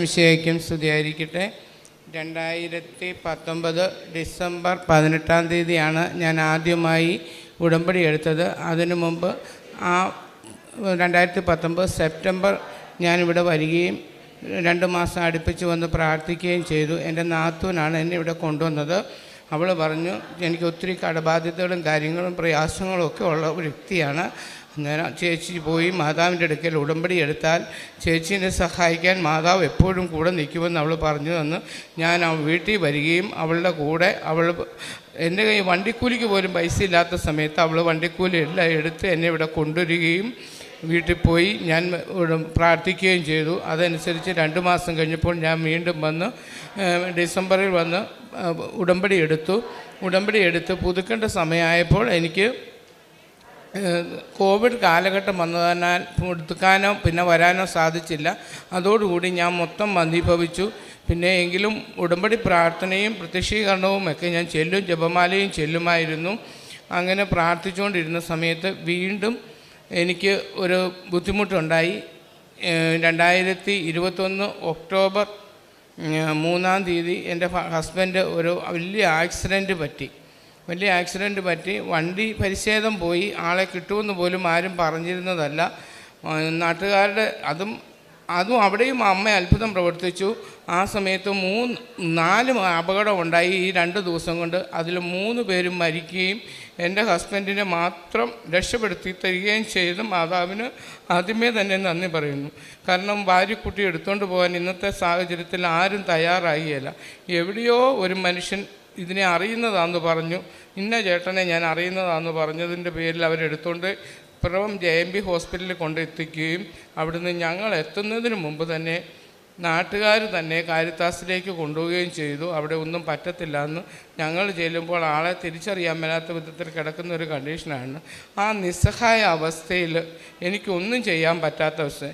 വിഷയക്കും. സ്തുതിയായിരിക്കട്ടെ. രണ്ടായിരത്തി പത്തൊമ്പത് ഡിസംബർ പതിനെട്ടാം തീയതിയാണ് ഞാൻ ആദ്യമായി ഉടമ്പടി എടുത്തത്. അതിനു മുമ്പ് ആ രണ്ടായിരത്തി പത്തൊമ്പത് സെപ്റ്റംബർ ഞാനിവിടെ വരികയും രണ്ട് മാസം അടുപ്പിച്ച് വന്ന് പ്രാർത്ഥിക്കുകയും ചെയ്തു. എന്റെ നാത്തൂനാണ് എന്നെ ഇവിടെ കൊണ്ടുവന്നത്. അവൾ പറഞ്ഞു എനിക്ക് ഒത്തിരി കടബാധ്യതകളും കാര്യങ്ങളും പ്രയാസങ്ങളും ഒക്കെ ഉള്ള ഒരു വ്യക്തിയാണ്. അന്നേരം ചേച്ചി പോയി മാതാവിന്റെ അടുക്കൽ ഉടമ്പടി എടുത്താൽ ചേച്ചീനെ സഹായിക്കാൻ മാതാവ് എപ്പോഴും കൂടെ നിൽക്കുമെന്ന് അവൾ പറഞ്ഞു തന്ന്. ഞാൻ അവൾ വീട്ടിൽ വരികയും അവളുടെ കൂടെ അവൾ എന്റെ കൈ വണ്ടിക്കൂലിക്ക് പോലും പൈസ ഇല്ലാത്ത സമയത്ത് അവൾ വണ്ടിക്കൂലി എല്ലാം എടുത്ത് എന്നെ ഇവിടെ കൊണ്ടുവരികയും വീട്ടിൽ പോയി ഞാൻ പ്രാർത്ഥിക്കുകയും ചെയ്തു. അതനുസരിച്ച് രണ്ട് മാസം കഴിഞ്ഞപ്പോൾ ഞാൻ വീണ്ടും വന്ന് ഡിസംബറിൽ വന്ന് ഉടമ്പടി എടുത്തു. ഉടമ്പടി എടുത്ത് പുതുക്കേണ്ട സമയമായപ്പോൾ എനിക്ക് കോവിഡ് കാലഘട്ടം വന്നതിനാൽ പുതുക്കാനോ പിന്നെ വരാനോ സാധിച്ചില്ല. അതോടുകൂടി ഞാൻ മൊത്തം മന്ദീഭവിച്ചു പിന്നെ എങ്കിലും ഉടമ്പടി പ്രാർത്ഥനയും പ്രത്യക്ഷീകരണവും ഒക്കെ ഞാൻ ചെല്ലും ജപമാലയും ചെല്ലുമായിരുന്നു. അങ്ങനെ പ്രാർത്ഥിച്ചുകൊണ്ടിരുന്ന സമയത്ത് വീണ്ടും എനിക്ക് ഒരു ബുദ്ധിമുട്ടുണ്ടായി. രണ്ടായിരത്തി ഇരുപത്തൊന്ന് ഒക്ടോബർ മൂന്നാം തീയതി എന്റെ ഹസ്ബൻഡ് ഒരു വലിയ ആക്സിഡന്റ് പറ്റി. വലിയ ആക്സിഡന്റ് പറ്റി. വണ്ടി പരിച്ഛേദം പോയി. ആളെ കിട്ടുമെന്ന് പോലും ആരും പറഞ്ഞിരുന്നതല്ല. നാട്ടുകാരുടെ അതും അതും അവിടെയും അമ്മ അത്ഭുതം പ്രവർത്തിച്ചു. ആ സമയത്ത് മൂന്ന് നാല് അപകടം ഉണ്ടായി. ഈ രണ്ട് ദിവസം കൊണ്ട് അതിൽ മൂന്ന് പേരും മരിക്കുകയും എന്റെ ഹസ്ബൻഡിനെ മാത്രം രക്ഷപ്പെടുത്തി തരികയും ചെയ്ത് മാതാവിന് ആദ്യമേ തന്നെ നന്ദി പറയുന്നു. കാരണം ഭാര്യക്കുട്ടി എടുത്തുകൊണ്ട് പോകാൻ ഇന്നത്തെ സാഹചര്യത്തിൽ ആരും തയ്യാറായില്ല. എവിടെയോ ഒരു മനുഷ്യൻ ഇതിനെ അറിയുന്നതാണെന്ന് പറഞ്ഞു. ഇന്ന ചേട്ടനെ ഞാൻ അറിയുന്നതാണെന്ന് പറഞ്ഞതിന്റെ പേരിൽ അവരെടുത്തുകൊണ്ട് പിറവം ജെ എം ബി ഹോസ്പിറ്റലിൽ കൊണ്ടെത്തിക്കുകയും അവിടുന്ന് ഞങ്ങൾ എത്തുന്നതിന് മുമ്പ് തന്നെ നാട്ടുകാർ തന്നെ കാരിത്താസിലേക്ക് കൊണ്ടുപോവുകയും ചെയ്തു. അവിടെ ഒന്നും പറ്റത്തില്ല എന്ന് ഞങ്ങൾ ചെല്ലുമ്പോൾ ആളെ തിരിച്ചറിയാൻ മേലാത്ത വിധത്തിൽ കിടക്കുന്ന ഒരു കണ്ടീഷനാണ് ആ നിസ്സഹായ അവസ്ഥയിൽ എനിക്കൊന്നും ചെയ്യാൻ പറ്റാത്ത അവസ്ഥ.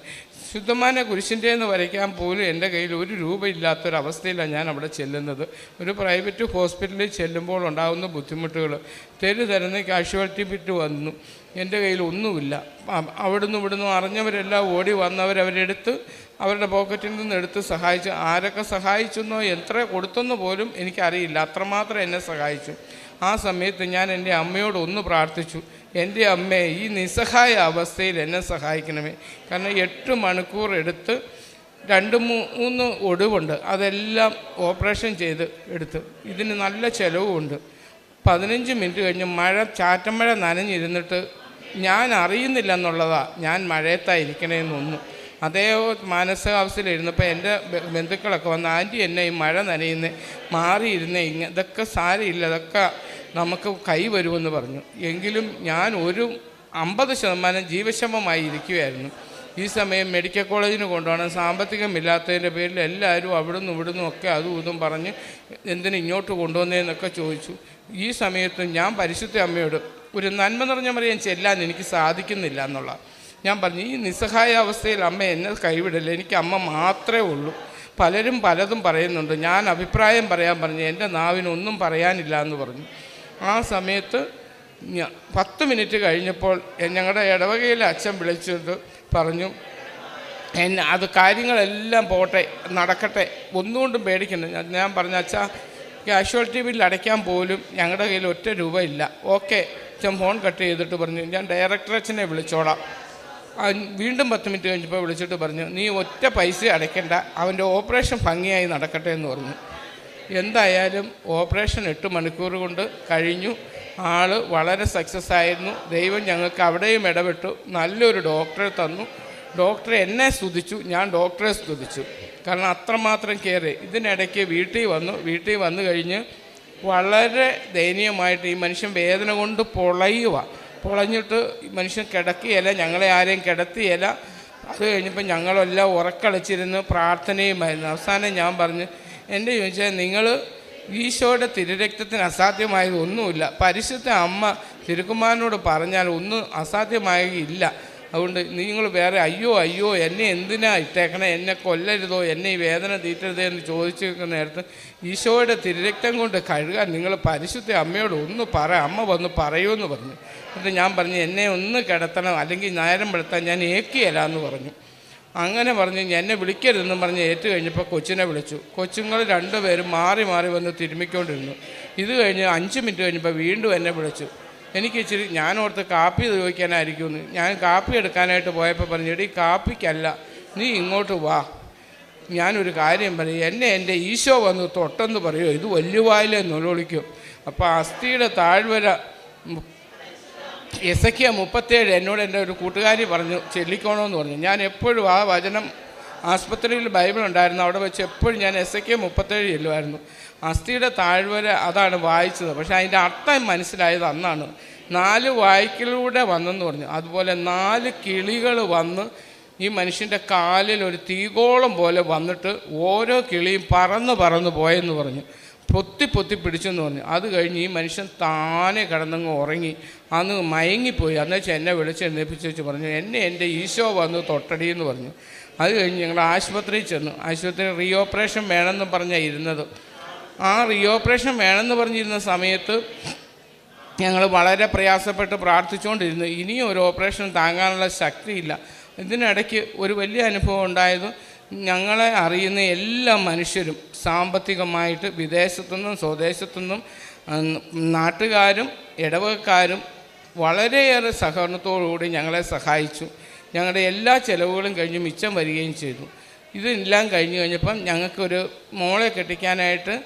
ശുദ്ധമാന കുരിശിന്റെ എന്ന് വരയ്ക്കാൻ പോലും എന്റെ കയ്യിൽ ഒരു രൂപ ഇല്ലാത്തൊരവസ്ഥയിലാണ് ഞാൻ അവിടെ ചെല്ലുന്നത്. ഒരു പ്രൈവറ്റ് ഹോസ്പിറ്റലിൽ ചെല്ലുമ്പോൾ ഉണ്ടാകുന്ന ബുദ്ധിമുട്ടുകൾ. തെരു തരുന്ന കാഷ്വാലിറ്റി ബിറ്റ് വന്നു. എന്റെ കയ്യിൽ ഒന്നുമില്ല. അവിടുന്ന് ഇവിടുന്ന് അറിഞ്ഞവരെല്ലാം ഓടി വന്നവരവരെടുത്ത് അവരുടെ പോക്കറ്റിൽ നിന്ന് എടുത്ത് സഹായിച്ചു. ആരൊക്കെ സഹായിച്ചെന്നോ എത്ര കൊടുത്തെന്ന് പോലും എനിക്കറിയില്ല. അത്രമാത്രം എന്നെ സഹായിച്ചു. ആ സമയത്ത് ഞാൻ എന്റെ അമ്മയോട് ഒന്ന് പ്രാർത്ഥിച്ചു. എന്റെ അമ്മേ ഈ നിസ്സഹായ അവസ്ഥയിൽ എന്നെ സഹായിക്കണമേ. കാരണം എട്ട് മണിക്കൂർ എടുത്ത് രണ്ട് മൂന്ന് ഒടിവുണ്ട്. അതെല്ലാം ഓപ്പറേഷൻ ചെയ്ത് എടുത്ത്. ഇതിന് നല്ല ചിലവുമുണ്ട് പതിനഞ്ച് മിനിറ്റ് കഴിഞ്ഞ് മഴ ചാറ്റമഴ നനഞ്ഞിരുന്നിട്ട് ഞാൻ അറിയുന്നില്ല എന്നുള്ളതാ ഞാൻ മഴയത്തായിരിക്കണേന്നൊന്നും അതേ മാനസികാവസ്ഥയിലിരുന്നപ്പോൾ എന്റെ ബ- ബന്ധുക്കളൊക്കെ വന്ന് ആന്റി എന്നെ ഈ മഴ നനയുന്നേ മാറിയിരുന്നേ ഇങ്ങനെ ഇതൊക്കെ സാരമില്ല ഇതൊക്കെ നമുക്ക് കൈ വരുമെന്ന് പറഞ്ഞു. എങ്കിലും ഞാൻ ഒരു അമ്പത് ശതമാനം ജീവശമമായി ഇരിക്കുകയായിരുന്നു. ഈ സമയം മെഡിക്കൽ കോളേജിന് കൊണ്ടുപോകണം. സാമ്പത്തികമില്ലാത്തതിന്റെ പേരിൽ എല്ലാവരും അവിടുന്ന് ഇവിടുന്നും ഒക്കെ അതും ഇതും പറഞ്ഞ് എന്തിനു ഇങ്ങോട്ട് കൊണ്ടുവന്നതെന്നൊക്കെ ചോദിച്ചു. ഈ സമയത്ത് ഞാൻ പരിശുദ്ധ അമ്മയോട് ഒരു നന്മ നിറഞ്ഞ മറിയാൻ ചെല്ലാൻ എനിക്ക് സാധിക്കുന്നില്ല എന്നുള്ള ഞാൻ പറഞ്ഞു ഈ നിസ്സഹായ അവസ്ഥയിൽ അമ്മ എന്നെ കൈവിടില്ല. എനിക്ക് അമ്മ മാത്രമേ ഉള്ളൂ. പലരും പലതും പറയുന്നുണ്ട്. ഞാൻ അഭിപ്രായം പറയാൻ പറഞ്ഞു. എന്റെ നാവിനൊന്നും പറയാനില്ല എന്ന് പറഞ്ഞു. ആ സമയത്ത് പത്ത് മിനിറ്റ് കഴിഞ്ഞപ്പോൾ ഞങ്ങളുടെ ഇടവകയിലെ അച്ഛൻ വിളിച്ചിട്ട് പറഞ്ഞു എന്നെ അത് കാര്യങ്ങളെല്ലാം പോട്ടെ നടക്കട്ടെ ഒന്നുകൊണ്ടും പേടിക്കണ്ട. ഞാൻ- പറഞ്ഞ അച്ഛാ കാഷ്വാലിറ്റി ബില്ല് അടയ്ക്കാൻ പോലും ഞങ്ങളുടെ കയ്യിൽ ഒറ്റ രൂപ ഇല്ല. ഓക്കെ അച്ഛൻ ഫോൺ കട്ട് ചെയ്തിട്ട് പറഞ്ഞു ഞാൻ ഡയറക്ടർ അച്ഛനെ വിളിച്ചോളാം. വീണ്ടും പത്ത് മിനിറ്റ് കഴിഞ്ഞപ്പോൾ വിളിച്ചിട്ട് പറഞ്ഞു നീ ഒറ്റ പൈസ അടയ്ക്കണ്ട അവന്റെ ഓപ്പറേഷൻ ഭംഗിയായി നടക്കട്ടെ എന്ന് പറഞ്ഞു. എന്തായാലും ഓപ്പറേഷൻ എട്ട് മണിക്കൂർ കൊണ്ട് കഴിഞ്ഞു. ആൾ വളരെ സക്സസ് ആയിരുന്നു. ദൈവം ഞങ്ങൾക്ക് അവിടെയും ഇടപെട്ടു. നല്ലൊരു ഡോക്ടറെ തന്നു. ഡോക്ടറെ എന്നെ സ്തുതിച്ചു. ഞാൻ ഡോക്ടറെ സ്തുതിച്ചു. കാരണം അത്രമാത്രം കെയർ ഇതിനിടയ്ക്ക് വീട്ടിൽ വന്നു. വീട്ടിൽ വന്നു കഴിഞ്ഞ് വളരെ ദയനീയമായിട്ട് ഈ മനുഷ്യൻ വേദന കൊണ്ട് പൊളയുക പൊളഞ്ഞിട്ട് മനുഷ്യൻ കിടക്കുകയില്ല. ഞങ്ങളെ ആരെയും കിടത്തിയില്ല. അത് കഴിഞ്ഞപ്പോൾ ഞങ്ങളെല്ലാം ഉറക്കളിച്ചിരുന്ന്. പ്രാർത്ഥനയുമായിരുന്നു. അവസാനം ഞാൻ പറഞ്ഞു എന്റെ ചോദിച്ചാൽ നിങ്ങൾ ഈശോയുടെ തിരുരക്തത്തിന് അസാധ്യമായത് ഒന്നുമില്ല. പരിശുദ്ധ അമ്മ തിരുക്കുമാരനോട് പറഞ്ഞാൽ ഒന്നും അസാധ്യമായില്ല. അതുകൊണ്ട് നിങ്ങൾ വേറെ അയ്യോ അയ്യോ എന്നെ എന്തിനാ ഇട്ടേക്കണേ? എന്നെ കൊല്ലരുതോ? എന്നെ ഈ വേദന തീറ്റരുതേ? എന്ന് ചോദിച്ചു നേരത്ത് ഈശോയുടെ തിരുരക്തം കൊണ്ട് കഴുകാൻ നിങ്ങൾ പരിശുദ്ധ അമ്മയോട് ഒന്ന് പറ. അമ്മ വന്ന് എന്ന് പറഞ്ഞു. എന്നിട്ട് ഞാൻ പറഞ്ഞു എന്നെ ഒന്ന് കിടത്തണം. അല്ലെങ്കിൽ നേരം വെളുത്താൻ ഞാൻ ഏക്കിയല്ല എന്ന് പറഞ്ഞു. അങ്ങനെ പറഞ്ഞ് എന്നെ വിളിക്കരുതെന്നും പറഞ്ഞ് ഏറ്റു കഴിഞ്ഞപ്പോൾ കൊച്ചിനെ വിളിച്ചു. കൊച്ചുങ്ങൾ രണ്ടുപേരും മാറി മാറി വന്ന് തിരുമ്മിക്കൊണ്ടിരുന്നു. ഇത് കഴിഞ്ഞ് അഞ്ച് മിനിറ്റ് കഴിഞ്ഞപ്പോൾ വീണ്ടും എന്നെ വിളിച്ചു. എനിക്ക് ഇച്ചിരി ഞാൻ ഓർത്ത് കാപ്പി ചോദിക്കാനായിരിക്കുമെന്ന് ഞാൻ കാപ്പി എടുക്കാനായിട്ട് പോയപ്പോൾ പറഞ്ഞു ഈ കാപ്പിക്കല്ല നീ ഇങ്ങോട്ട് വാ. ഞാനൊരു കാര്യം പറയും എന്നെ എന്റെ ഈശോ വന്ന് തൊട്ടെന്ന് പറയുമോ ഇത് വല്യുവായിലെ നിലവിളിക്കും അപ്പോൾ അസ്ഥിയുടെ താഴ്വര എസ് എ മുപ്പത്തേഴ് എന്നോട് എന്റെ ഒരു കൂട്ടുകാരി പറഞ്ഞു ചെല്ലിക്കോണമെന്ന് പറഞ്ഞു. ഞാൻ എപ്പോഴും ആ വചനം ആസ്പത്രിയിൽ ബൈബിൾ ഉണ്ടായിരുന്നു. അവിടെ വെച്ച് എപ്പോഴും ഞാൻ എസ് എ മുപ്പത്തേഴ് ചെല്ലുമായിരുന്നു. അസ്ഥിയുടെ താഴ്വര അതാണ് വായിച്ചത്. പക്ഷേ അതിന്റെ അർത്ഥം മനസ്സിലായത് അന്നാണ്. നാല് വായിക്കലൂടെ വന്നെന്ന് പറഞ്ഞു. അതുപോലെ നാല് കിളികൾ വന്ന് ഈ മനുഷ്യന്റെ കാലിൽ ഒരു തീകോളം പോലെ വന്നിട്ട് ഓരോ കിളിയും പറന്ന് പറന്ന് പോയെന്ന് പറഞ്ഞു. പൊത്തി പൊത്തി പിടിച്ചെന്ന് പറഞ്ഞു. അത് കഴിഞ്ഞ് ഈ മനുഷ്യൻ താനെ കിടന്നങ്ങ് ഉറങ്ങി. അന്ന് മയങ്ങിപ്പോയി. അന്നേച്ച് എന്നെ വിളിച്ചെഴുന്നേപ്പിച്ച് വെച്ച് പറഞ്ഞു എന്നെ എന്റെ ഈശോ വന്ന് തൊട്ടടി എന്ന് പറഞ്ഞു. അത് കഴിഞ്ഞ് ഞങ്ങൾ ആശുപത്രിയിൽ ചെന്നു. ആശുപത്രി റീ ഓപ്പറേഷൻ വേണമെന്ന് പറഞ്ഞാൽ ഇരുന്നത്. ആ റീ ഓപ്പറേഷൻ വേണമെന്ന് പറഞ്ഞിരുന്ന സമയത്ത് ഞങ്ങൾ വളരെ പ്രയാസപ്പെട്ട് പ്രാർത്ഥിച്ചുകൊണ്ടിരുന്നു. ഇനിയും ഒരു ഓപ്പറേഷൻ താങ്ങാനുള്ള ശക്തിയില്ല. ഇതിനിടയ്ക്ക് ഒരു വലിയ അനുഭവം ഉണ്ടായത് ഞങ്ങളെ അറിയുന്ന എല്ലാ മനുഷ്യരും സാമ്പത്തികമായിട്ട് വിദേശത്തുനിന്നും സ്വദേശത്തുനിന്നും നിന്നും നാട്ടുകാരും ഇടവകക്കാരും വളരെയേറെ സഹകരണത്തോടുകൂടി ഞങ്ങളെ സഹായിച്ചു. ഞങ്ങളുടെ എല്ലാ ചിലവുകളും കഴിഞ്ഞ് മിച്ചം വരികയും ചെയ്തു. ഇതെല്ലാം കഴിഞ്ഞ് കഴിഞ്ഞപ്പം ഞങ്ങൾക്കൊരു മോളെ കെട്ടിക്കാനായിട്ട്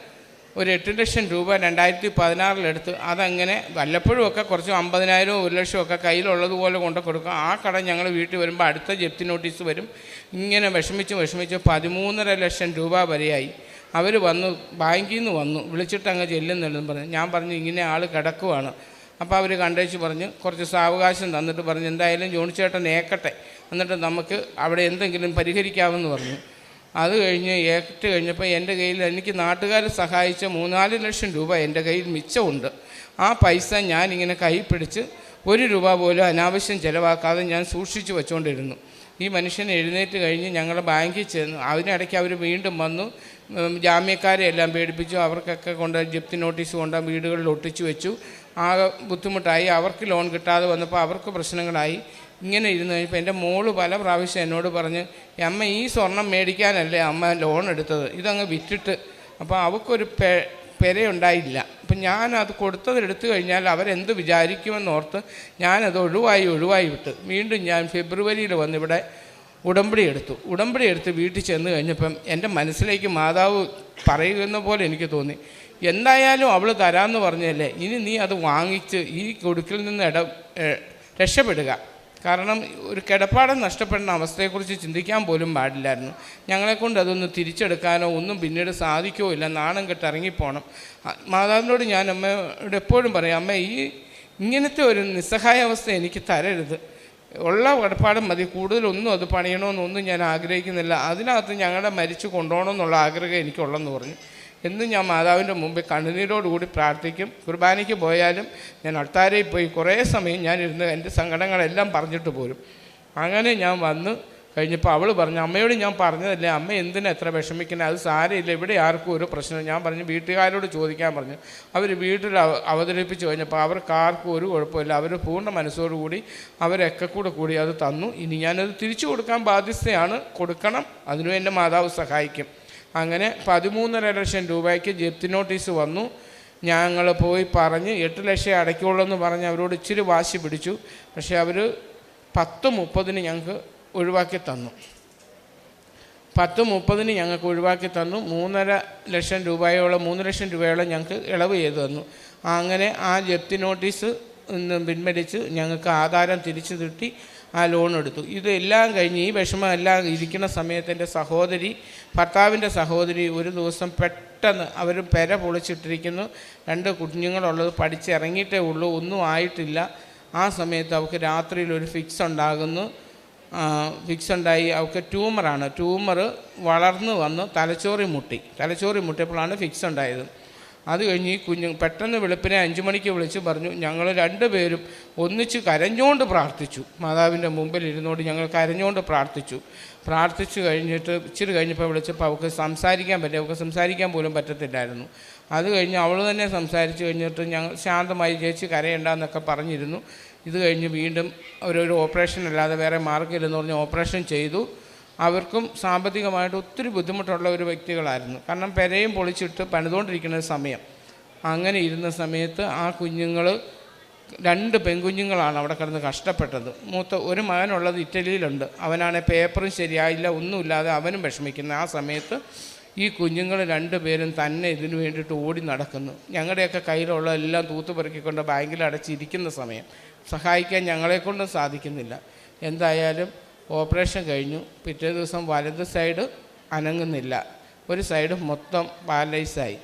ഒരു എട്ട് ലക്ഷം രൂപ രണ്ടായിരത്തി പതിനാറിലെടുത്ത് അതങ്ങനെ വല്ലപ്പോഴും ഒക്കെ കുറച്ച് അമ്പതിനായിരവും ഒരു ലക്ഷവും ഒക്കെ കയ്യിലുള്ളതുപോലെ കൊണ്ട് കൊടുക്കും. ആ കട ഞങ്ങൾ വീട്ടിൽ വരുമ്പോൾ അടുത്ത ജപ്തി നോട്ടീസ് വരും. ഇങ്ങനെ വിഷമിച്ച് വിഷമിച്ച് പതിമൂന്നര ലക്ഷം രൂപ വരെയായി. അവർ വന്നു ബാങ്കിൽ നിന്ന് വന്നു വിളിച്ചിട്ട് അങ്ങ് ചെല്ലുന്നുണ്ടെന്ന് പറഞ്ഞു. ഞാൻ പറഞ്ഞു ഇങ്ങനെ ആൾ കിടക്കുവാണ്. അപ്പോൾ അവർ കണ്ടേച്ച് പറഞ്ഞ് കുറച്ച് സാവകാശം തന്നിട്ട് പറഞ്ഞു എന്തായാലും ജോണിച്ചേട്ടൻ ഏക്കട്ടെ. എന്നിട്ട് നമുക്ക് അവിടെ എന്തെങ്കിലും പരിഹരിക്കാമെന്ന് പറഞ്ഞു. അത് കഴിഞ്ഞ് ഏറ്റ് കഴിഞ്ഞപ്പോൾ എന്റെ കയ്യിൽ എനിക്ക് നാട്ടുകാർ സഹായിച്ച മൂന്നാൽ ലക്ഷം രൂപ എന്റെ കയ്യിൽ മിച്ചമുണ്ട്. ആ പൈസ ഞാനിങ്ങനെ കൈ പിടിച്ച് ഒരു രൂപ പോലും അനാവശ്യം ചിലവാക്കാതെ ഞാൻ സൂക്ഷിച്ചു വെച്ചുകൊണ്ടിരുന്നു. ഈ മനുഷ്യൻ എഴുന്നേറ്റ് കഴിഞ്ഞ് ഞങ്ങൾ ബാങ്കിൽ ചെന്നു അതിനിടയ്ക്ക് അവർ വീണ്ടും വന്നു. ജാമ്യക്കാരെ എല്ലാം പേടിപ്പിച്ചു. അവർക്കൊക്കെ കൊണ്ട് ജപ്തി നോട്ടീസ് കൊണ്ട് വീടുകളിൽ ഒട്ടിച്ചു വെച്ചു. ആകെ ബുദ്ധിമുട്ടായി. അവർക്ക് ലോൺ കിട്ടാതെ വന്നപ്പോൾ അവർക്ക് പ്രശ്നങ്ങളായി. ഇങ്ങനെ ഇരുന്ന് കഴിഞ്ഞപ്പോൾ എന്റെ മോൾ പല പ്രാവശ്യം എന്നോട് പറഞ്ഞ് അമ്മ ഈ സ്വർണം മേടിക്കാനല്ലേ അമ്മ ലോൺ എടുത്തത്? ഇതങ്ങ് വിറ്റിട്ട്. അപ്പോൾ അവൾക്കൊരു പെ പെരയുണ്ടായില്ല. അപ്പം ഞാനത് കൊടുത്തത് എടുത്തു കഴിഞ്ഞാൽ അവരെന്ത് വിചാരിക്കുമെന്നോർത്ത് ഞാനത് ഒഴിവായി ഒഴിവായി വിട്ട്. വീണ്ടും ഞാൻ ഫെബ്രുവരിയിൽ വന്നിവിടെ ഉടമ്പടി എടുത്തു. ഉടമ്പടി എടുത്ത് വീട്ടിൽ ചെന്ന് കഴിഞ്ഞപ്പം എന്റെ മനസ്സിലേക്ക് മാതാവ് പറയുന്ന പോലെ എനിക്ക് തോന്നി. എന്തായാലും അവൾ തരാമെന്ന് പറഞ്ഞല്ലേ? ഇനി നീ അത് വാങ്ങിച്ച് ഈ കൊടുക്കിൽ നിന്ന് ഇട രക്ഷപ്പെടുക. കാരണം ഒരു കിടപ്പാടം നഷ്ടപ്പെടുന്ന അവസ്ഥയെക്കുറിച്ച് ചിന്തിക്കാൻ പോലും പാടില്ലായിരുന്നു. ഞങ്ങളെക്കൊണ്ട് അതൊന്ന് തിരിച്ചെടുക്കാനോ ഒന്നും പിന്നീട് സാധിക്കുകയോ ഇല്ല. നാണം കെട്ട് ഇറങ്ങിപ്പോണം. മാതാവിനോട് ഞാൻ അമ്മയോട് എപ്പോഴും പറയും അമ്മ ഈ ഇങ്ങനത്തെ ഒരു നിസ്സഹായ അവസ്ഥ എനിക്ക് തരരുത്. ഉള്ള കിടപ്പാടും മതി. കൂടുതലൊന്നും അത് പണിയണമെന്നൊന്നും ഞാൻ ആഗ്രഹിക്കുന്നില്ല. അതിനകത്ത് ഞങ്ങളെ മരിച്ചു കൊണ്ടുപോകണമെന്നുള്ള ആഗ്രഹം എനിക്കുള്ളെന്ന് പറഞ്ഞു. എന്നും ഞാൻ മാതാവിന്റെ മുമ്പിൽ കണ്ണുനീരോടുകൂടി പ്രാർത്ഥിക്കും. കുർബാനയ്ക്ക് പോയാലും ഞാൻ അൾത്താരയിൽ പോയി കുറേ സമയം ഞാനിരുന്ന് എന്റെ സങ്കടങ്ങളെല്ലാം പറഞ്ഞിട്ട് പോരും. അങ്ങനെ ഞാൻ വന്ന് കഴിഞ്ഞപ്പോൾ അവൾ പറഞ്ഞു അമ്മയോട് ഞാൻ പറഞ്ഞതല്ലേ അമ്മ എന്തിനാ എത്ര വിഷമിക്കുന്നത് അത് സാരമില്ല ഇവിടെ ആർക്കും ഒരു പ്രശ്നം ഞാൻ പറഞ്ഞു വീട്ടുകാരോട് ചോദിക്കാൻ പറഞ്ഞു. അവർ വീട്ടിൽ അവ- അവതരിപ്പിച്ച് കഴിഞ്ഞപ്പോൾ അവർക്ക് ആർക്കും ഒരു കുഴപ്പമില്ല. അവർ പൂർണ മനസ്സോടുകൂടി അവരൊക്കെ കൂടെ കൂടി അത് തന്നു. ഇനി ഞാനത് തിരിച്ചു കൊടുക്കാൻ ബാധ്യസ്ഥയാണ്. കൊടുക്കണം. അതിനു എന്റെ മാതാവ് സഹായിക്കും. അങ്ങനെ പതിമൂന്നര ലക്ഷം രൂപയ്ക്ക് ജപ്തി നോട്ടീസ് വന്നു. ഞങ്ങൾ പോയി പറഞ്ഞ് എട്ട് ലക്ഷം അടയ്ക്കുള്ളൂ എന്ന് പറഞ്ഞ് അവരോട് ഇച്ചിരി വാശി പിടിച്ചു. പക്ഷേ അവർ പത്ത് മുപ്പതിന് ഞങ്ങൾക്ക് ഒഴിവാക്കി തന്നു. പത്ത് മുപ്പതിന് ഞങ്ങൾക്ക് ഒഴിവാക്കി തന്നു. മൂന്നര ലക്ഷം രൂപയോളം മൂന്ന് ലക്ഷം രൂപയോളം ഞങ്ങൾക്ക് ഇളവ് ചെയ്തു തന്നു. അങ്ങനെ ആ ജപ്തി നോട്ടീസ് പിൻവലിച്ച് ഞങ്ങൾക്ക് ആധാരം തിരിച്ചു കിട്ടി ആ ലോൺ എടുത്തു. ഇതെല്ലാം കഴിഞ്ഞ് ഈ വിഷമം എല്ലാം ഇരിക്കുന്ന സമയത്ത് എന്റെ സഹോദരി ഭർത്താവിന്റെ സഹോദരി ഒരു ദിവസം പെട്ടെന്ന് അവർ പെര പൊളിച്ചിട്ടിരിക്കുന്നു. രണ്ട് കുഞ്ഞുങ്ങളുള്ളത് പഠിച്ചിറങ്ങിയിട്ടേ ഉള്ളൂ ഒന്നും ആയിട്ടില്ല. ആ സമയത്ത് അവൾക്ക് രാത്രിയിൽ ഒരു ഫിക്സ് ഉണ്ടാകുന്നു. ഫിക്സ് ഉണ്ടായി. അവൾക്ക് ട്യൂമറാണ് ട്യൂമർ വളർന്നു വന്ന് തലച്ചോറി മുട്ടി. തലച്ചോറി മുട്ടിയപ്പോഴാണ് ഫിക്സ് ഉണ്ടായത്. അത് കഴിഞ്ഞ് ഈ കുഞ്ഞു പെട്ടെന്ന് വെളുപ്പിനെ അഞ്ചു മണിക്ക് വിളിച്ച് പറഞ്ഞു ഞങ്ങൾ രണ്ടുപേരും ഒന്നിച്ച് കരഞ്ഞുകൊണ്ട് പ്രാർത്ഥിച്ചു. മാതാവിന്റെ മുമ്പിൽ ഇരുന്നുകൊണ്ട് ഞങ്ങൾ കരഞ്ഞുകൊണ്ട് പ്രാർത്ഥിച്ചു. പ്രാർത്ഥിച്ചു കഴിഞ്ഞിട്ട് ഇച്ചിരി കഴിഞ്ഞപ്പോൾ വിളിച്ചപ്പോൾ അവൾക്ക് സംസാരിക്കാൻ പറ്റില്ല അവൾക്ക് സംസാരിക്കാൻ പോലും പറ്റത്തില്ലായിരുന്നു. അത് കഴിഞ്ഞ് അവൾ തന്നെ സംസാരിച്ചു കഴിഞ്ഞിട്ട് ഞങ്ങൾ ശാന്തമായി ചേച്ചി കരയണ്ടെന്നൊക്കെ പറഞ്ഞിരുന്നു. ഇത് കഴിഞ്ഞ് വീണ്ടും അവരൊരു ഓപ്പറേഷൻ അല്ലാതെ വേറെ മാർഗമില്ലെന്ന് പറഞ്ഞ് ഓപ്പറേഷൻ ചെയ്തു. അവർക്കും സാമ്പത്തികമായിട്ട് ഒത്തിരി ബുദ്ധിമുട്ടുള്ള ഒരു വ്യക്തികളായിരുന്നു. കാരണം പെരയും പൊളിച്ചിട്ട് പണിതുകൊണ്ടിരിക്കുന്ന സമയം. അങ്ങനെ ഇരുന്ന സമയത്ത് ആ കുഞ്ഞുങ്ങൾ രണ്ട് പെൺകുഞ്ഞുങ്ങളാണ് അവിടെ കിടന്ന് കഷ്ടപ്പെട്ടത്. മൂത്ത ഒരു മകനുള്ളത് ഇറ്റലിയിലുണ്ട്. അവനാണ് പേപ്പറും ശരിയായില്ല ഒന്നുമില്ലാതെ അവനും വിഷമിക്കുന്ന. ആ സമയത്ത് ഈ കുഞ്ഞുങ്ങൾ രണ്ടുപേരും തന്നെ ഇതിനു വേണ്ടിയിട്ട് ഓടി നടക്കുന്നു. ഞങ്ങളുടെയൊക്കെ കയ്യിലുള്ള എല്ലാം തൂത്ത് പെറുക്കിക്കൊണ്ട് ബാങ്കിൽ അടച്ചിരിക്കുന്ന സമയം. സഹായിക്കാൻ ഞങ്ങളെക്കൊണ്ടും സാധിക്കുന്നില്ല. എന്തായാലും ഓപ്പറേഷൻ കഴിഞ്ഞു. പിറ്റേ ദിവസം വലത് സൈഡ് അനങ്ങുന്നില്ല. ഒരു സൈഡ് മൊത്തം പാരലൈസായി.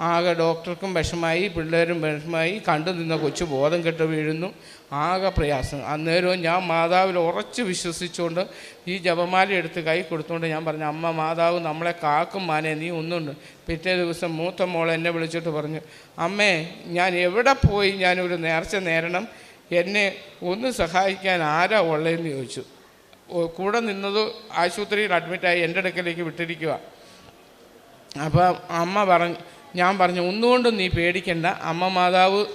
ആകെ ഡോക്ടർക്കും വിഷമായി പിള്ളേരും വിഷമായി. കണ്ടു നിന്ന കൊച്ചു ബോധം കെട്ട് വീഴുന്നു. ആകെ പ്രയാസം. അന്നേരവും ഞാൻ മാതാവിൽ ഉറച്ച് വിശ്വസിച്ചുകൊണ്ട് ഈ ജപമാല എടുത്ത് കൈ കൊടുത്തുകൊണ്ട് ഞാൻ പറഞ്ഞു അമ്മ മാതാവ് നമ്മളെ കാക്കും മാനെ നീ ഒന്നുണ്ട്. പിറ്റേ ദിവസം മൂത്ത മോൾ എന്നെ വിളിച്ചിട്ട് പറഞ്ഞു അമ്മേ ഞാൻ എവിടെ പോയി? ഞാനൊരു നേർച്ച നേരണം. എന്നെ ഒന്ന് സഹായിക്കാൻ ആരാ ഉള്ളതെന്ന് ചോദിച്ചു. കൂടെ നിന്നത് ആശുപത്രിയിൽ അഡ്മിറ്റായി എന്റെ അടുക്കലേക്ക് വിട്ടിരിക്കുക. അപ്പോൾ അമ്മ പറഞ്ഞു ഞാൻ പറഞ്ഞു ഒന്നുകൊണ്ടും നീ പേടിക്കണ്ട. അമ്മ മാതാവ്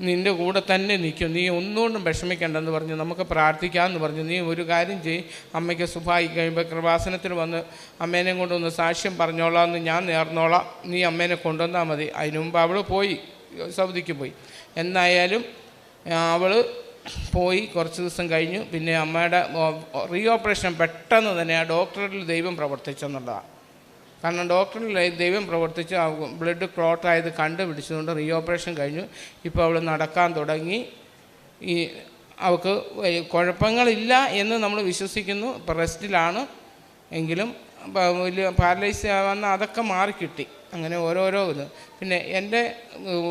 നിന്റെ കൂടെ തന്നെ നിൽക്കും. നീ ഒന്നുകൊണ്ടും വിഷമിക്കണ്ടെന്ന് പറഞ്ഞു നമുക്ക് പ്രാർത്ഥിക്കാമെന്ന് പറഞ്ഞു നീ ഒരു കാര്യം ചെയ്യും അമ്മയ്ക്ക് സുഖമായി കഴിയുമ്പോൾ കൃപാസനത്തിൽ വന്ന് അമ്മേനെ കൊണ്ടുവന്ന് സാക്ഷ്യം പറഞ്ഞോളാം എന്ന് ഞാൻ നേർന്നോളാം. നീ അമ്മേനെ കൊണ്ടുവന്നാൽ മതി. അതിനു മുമ്പ് അവൾ പോയി സൗദിക്ക് പോയി. എന്നായാലും അവൾ പോയി കുറച്ച് ദിവസം കഴിഞ്ഞു. പിന്നെ അമ്മയുടെ റീ ഓപ്പറേഷൻ പെട്ടെന്ന് തന്നെ ആ ഡോക്ടറിൽ ദൈവം പ്രവർത്തിച്ചെന്നുള്ളതാണ് കാരണം ഡോക്ടറിൽ ദൈവം പ്രവർത്തിച്ച്. ബ്ലഡ് ക്ലോട്ടായത് കണ്ടുപിടിച്ചതുകൊണ്ട് റീ ഓപ്പറേഷൻ കഴിഞ്ഞു. ഇപ്പോൾ അവൾ നടക്കാൻ തുടങ്ങി. ഈ അവൾക്ക് കുഴപ്പങ്ങളില്ല എന്ന് നമ്മൾ വിശ്വസിക്കുന്നു. ഇപ്പോൾ റെസ്റ്റിലാണ്. എങ്കിലും വലിയ പാരലൈസ് വന്ന അതൊക്കെ മാറിക്കിട്ടി. അങ്ങനെ ഓരോരോ ഇത്. പിന്നെ എന്റെ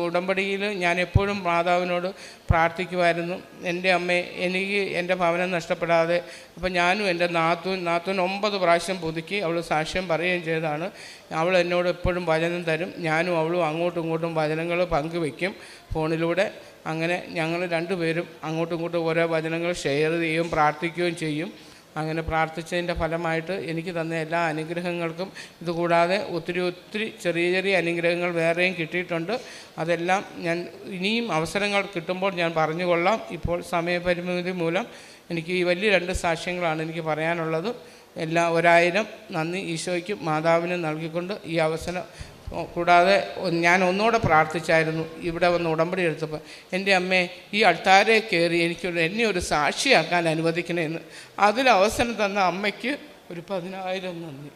ഉടമ്പടിയിൽ ഞാൻ എപ്പോഴും മാതാവിനോട് പ്രാർത്ഥിക്കുമായിരുന്നു. എന്റെ അമ്മ എനിക്ക് എന്റെ ഭവനം നഷ്ടപ്പെടാതെ അപ്പോൾ ഞാനും എന്റെ നാത്തൂൻ നാത്തൂൻ ഒമ്പത് പ്രാവശ്യം പുതുക്കി അവൾ സാക്ഷ്യം പറയുകയും ചെയ്താണ് അവൾ എന്നോട് എപ്പോഴും വചനം തരും. ഞാനും അവളും അങ്ങോട്ടും ഇങ്ങോട്ടും വചനങ്ങൾ പങ്കുവെക്കും ഫോണിലൂടെ. അങ്ങനെ ഞങ്ങൾ രണ്ടുപേരും അങ്ങോട്ടും ഇങ്ങോട്ടും ഓരോ വചനങ്ങൾ ഷെയർ ചെയ്യും പ്രാർത്ഥിക്കുകയും ചെയ്യും. അങ്ങനെ പ്രാർത്ഥിച്ചതിന്റെ ഫലമായിട്ട് എനിക്ക് തന്ന എല്ലാ അനുഗ്രഹങ്ങൾക്കും ഇതുകൂടാതെ ഒത്തിരി ഒത്തിരി ചെറിയ ചെറിയ അനുഗ്രഹങ്ങൾ വേറെയും കിട്ടിയിട്ടുണ്ട്. അതെല്ലാം ഞാൻ ഇനിയും അവസരങ്ങൾ കിട്ടുമ്പോൾ ഞാൻ പറഞ്ഞുകൊള്ളാം. ഇപ്പോൾ സമയപരിമിതി മൂലം എനിക്ക് ഈ വലിയ രണ്ട് സാക്ഷ്യങ്ങളാണ് എനിക്ക് പറയാനുള്ളത്. എല്ലാ ഒരായിരം നന്ദി ഈശോയ്ക്കും മാതാവിനും നൽകിക്കൊണ്ട് ഈ അവസരം കൂടാതെ ഞാൻ ഒന്നുകൂടെ പ്രാർത്ഥിച്ചായിരുന്നു. ഇവിടെ വന്ന് ഉടമ്പടി എടുത്തപ്പോൾ എന്റെ അമ്മേ ഈ അൾത്താരെ കയറി എനിക്കൊരു എന്നെ ഒരു സാക്ഷിയാക്കാൻ അനുവദിക്കണമെന്ന് അതിൽ അവസരം തന്ന അമ്മയ്ക്ക് ഒരു പതിനായിരം നന്ദി.